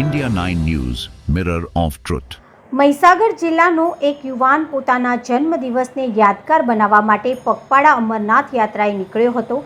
India 9 news mirror of truth Mahisagar જિલ્લાનો એક યુવાન પોતાના જન્મદિવસને યાદગાર બનાવવા માટે પગપાળા અમરનાથ યાત્રાએ નીકળ્યો હતો.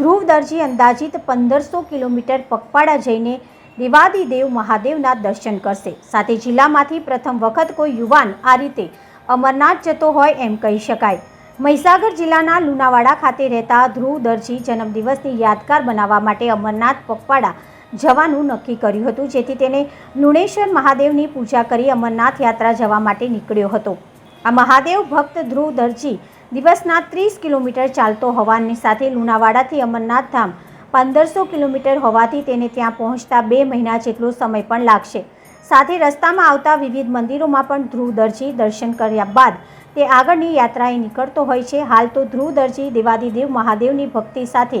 ધ્રુવ દરજી અંદાજિત પંદરસો કિલોમીટર પગપાળા જઈને દેવાદિદેવ મહાદેવના દર્શન કરશે. સાથે જિલ્લામાંથી પ્રથમ વખત કોઈ યુવાન આ રીતે અમરનાથ જતો હોય એમ કહી શકાય. મહીસાગર જિલ્લાના લુણાવાડા ખાતે રહેતા ધ્રુવ દરજી જન્મદિવસની યાદગાર બનાવવા માટે અમરનાથ પગપાળા જવાનું નક્કી કર્યું હતું, જેથી તેને લુણેશ્વર મહાદેવની પૂજા કરી અમરનાથ યાત્રા જવા માટે નીકળ્યો હતો. આ મહાદેવ ભક્ત ધ્રુવ દરજી દિવસના ત્રીસ કિલોમીટર ચાલતો હોવાની સાથે લુણાવાડાથી અમરનાથ ધામ પંદરસો કિલોમીટર હોવાથી તેને ત્યાં પહોંચતા બે મહિના જેટલો સમય પણ લાગશે. સાથે રસ્તામાં આવતા વિવિધ મંદિરોમાં પણ ધ્રુવ દરજી દર્શન કર્યા બાદ તે આગળની યાત્રાએ નીકળતો હોય છે. હાલ તો ધ્રુવ દરજી દેવાદિદેવ મહાદેવની ભક્તિ સાથે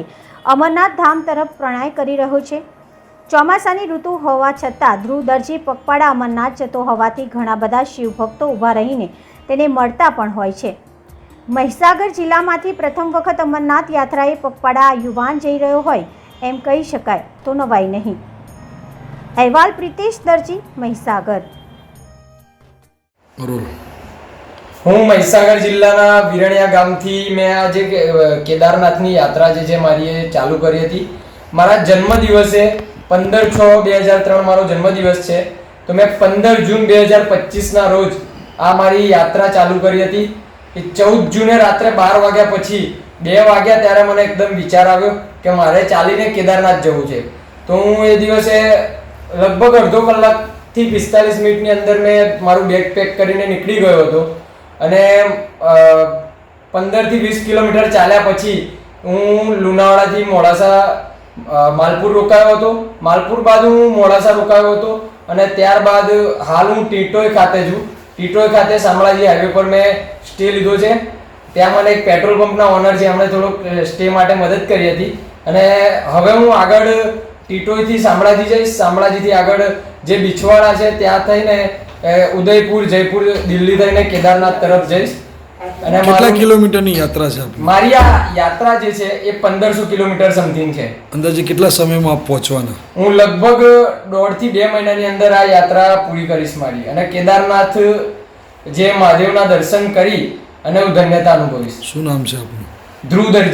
અમરનાથ ધામ તરફ પ્રણાય કરી રહ્યો છે. ચોમાસાની ઋતુ હોવા છતાં ધ્રુવ દરજી પગપાળા અમરનાથ જતો હોવાથી ઘણા બધા શિવભક્તો ઊભા રહીને તેને મળતા પણ હોય છે. મહીસાગર જિલ્લામાંથી પ્રથમ વખત અમરનાથ યાત્રાએ પગપાળા યુવાન જઈ રહ્યો હોય એમ કહી શકાય તો નવાય નહીં. અહેવાલ પ્રિતેશ દરજી, મહીસાગર. હું મહીસાગર જિલ્લાના વિરણિયા ગામથી મેં આજે કેદારનાથની યાત્રા જે છે મારી ચાલુ કરી હતી. મારા જન્મદિવસે પંદર છ બે હજાર ત્રણ મારો જન્મદિવસ છે. તો મેં પંદર જૂન બે હજાર પચીસના રોજ આ મારી યાત્રા ચાલુ કરી હતી. એ ચૌદ જૂને રાત્રે બાર વાગ્યા પછી બે વાગ્યા ત્યારે મને એકદમ વિચાર આવ્યો કે મારે ચાલીને કેદારનાથ જવું છે. તો હું એ દિવસે લગભગ અડધો કલાકથી પિસ્તાલીસ મિનિટની અંદર મેં મારું બેગ પેક કરીને નીકળી ગયો હતો. અને પંદરથી વીસ કિલોમીટર ચાલ્યા પછી હું લુણાવાડાથી મોડાસા માલપુર રોકાયો હતો. માલપુર બાદ હું મોડાસા રોકાયો હતો અને ત્યારબાદ હાલ હું ટીટોય ખાતે છું. ટીટોય ખાતે શામળાજી હાઈવે પર મેં સ્ટે લીધો છે. ત્યાં મને એક પેટ્રોલ પંપના ઓનર છે એમણે થોડોક સ્ટે માટે મદદ કરી હતી. અને હવે હું આગળ ટીટોયથી શામળાજી જઈશ. શામળાજીથી આગળ જે બિછવાડા છે, ત્યાં થઈને ઉદયપુર, જયપુર, દિલ્હી થઈને કેદારનાથ તરફ જઈશ. અને કેટલા કિલોમીટરની યાત્રા છે મારી આ યાત્રા જે છે એ પંદરસો કિલોમીટર સમથિંગ છે. અંદાજે કેટલા સમયમાં આપ પહોંચવાના? હું લગભગ દોઢથી બે મહિનાની અંદર આ યાત્રા પૂરી કરીશ મારી અને કેદારનાથ જે મહાદેવના દર્શન કરી અને હું ધન્યતા અનુભવીશ. શું નામ છે આપનું? ધ્રુવ દરજી